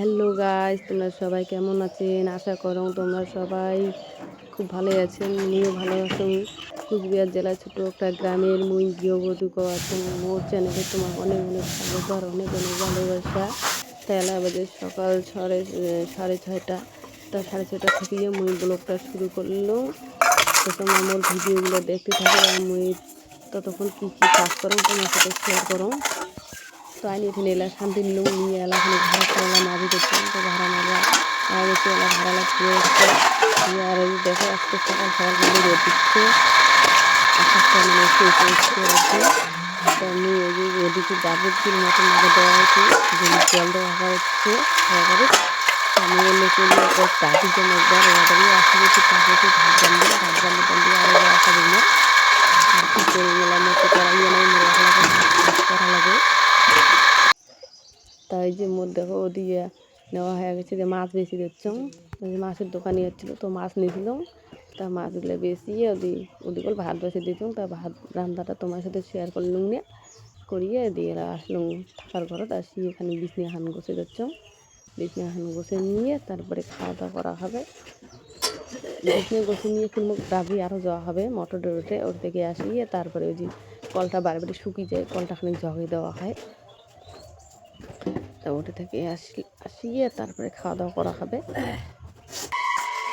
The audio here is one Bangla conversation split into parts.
হ্যালো গাইস, তোমরা সবাই কেমন আছেন? আশা করো তোমরা সবাই খুব ভালো আছেন, আমিও ভালো আছেন কুচবিহার জেলার ছোট একটা গ্রামের মুই গৃহবধূ আছেন। মোর চ্যানেলে তোমার অনেক অনেক স্বাগত আর অনেক অনেক ভালোবাসা। তেলা বাজে সকাল সাড়ে সাড়ে ছয়টা, তা সাড়ে ছয়টা থেকে মুই ব্লগটা শুরু করল। তো তোমরা মোর ভিডিওগুলো দেখতে থাকো আর মুই ততক্ষণ কী কী কাজ করো তোমার সাথে শেয়ার করো। তো আইনি এখানে এলা শান্তি নিলাম, নিয়ে এলা এখানে ভাড়া করলাম মাঝে দেখলাম তো ভাড়া মারা আর গেছে এলা ভাড়া লাগছে দিয়ে আর এই দেখো আজকে সকাল সকাল কিন্তু রোদ দিচ্ছে। আকাশটা মানে হচ্ছে আর কি তো আমি এই যে ওদিকে যাবতীয় মতো মাঝে দেওয়া হয়েছে জমি জল দেওয়া হচ্ছে সরকারে আমি অন্য করলে টাকির জন্য একবার ওয়াটারই আসা গেছি টাকা একটু ভাত জানবে ভাত জানলে টান দিয়ে আরও আসা দিল আর কি করে গেলাম মতো করা গিয়ে নাই মরে করা লাগে তাই যে মোর দেখো দিয়ে নেওয়া হয়ে গেছে, যে মাছ বেশি যে মাছের দোকানে হচ্ছিল, তো মাছ নিয়েছিলাম তা মাছগুলো বেশিয়ে ওদি ওদিকে ভাত বসে দিতাম তা ভাত রান্নাটা তোমার সাথে শেয়ার করলুম নিয়ে করিয়ে দিয়ে আসলাম থাকার ঘরত আসি এখানে বিছনি হান বসে যাচ্ছ বিছনি হান বসে নিয়ে তারপরে খাওয়া দাওয়া করা হবে। বিছনি বসে নিয়ে কিন্তু ডাবি আরও যাওয়া হবে মটর ডোরোতে ওর থেকে আসিয়ে তারপরে ওই যে কলটা বারে বারে শুকিয়ে যায়, কলটা খানিক জগে দেওয়া হয়। তা ওটা থেকে আসি, আসিয়ে তারপরে খাওয়া দাওয়া করা হবে।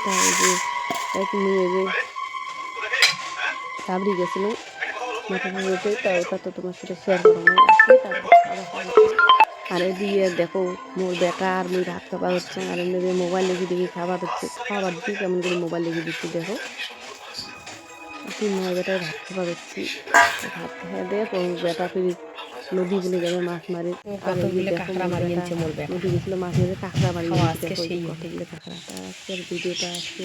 তাই যে এক নিয়ে যে সাবরি গেছিল মাথা ঘুরোতে তা ওটা তো তোমার সাথে শেয়ার করানো আসি তারপর খাওয়া আর এদিকে দেখো, মোর বেটা আর মুই ভাত খাবার হচ্ছে আর এমনি মোবাইল লেগে দেখি খাবার হচ্ছে। খাবার দিয়ে কেমন করে মোবাইল লেগে দিচ্ছি দেখো। তিন নয় বেটায় ভাত খাবার হচ্ছি ভাত দিয়ে পরে বেটা ফিরি নদী বলে যাবে মাছ মারে। কাঁকড়া নদী গেছিল মাছ মেরে কাঁকড়া মারি আজকে সেই। কাঁকড়া আজকের ভিডিওটা আজকে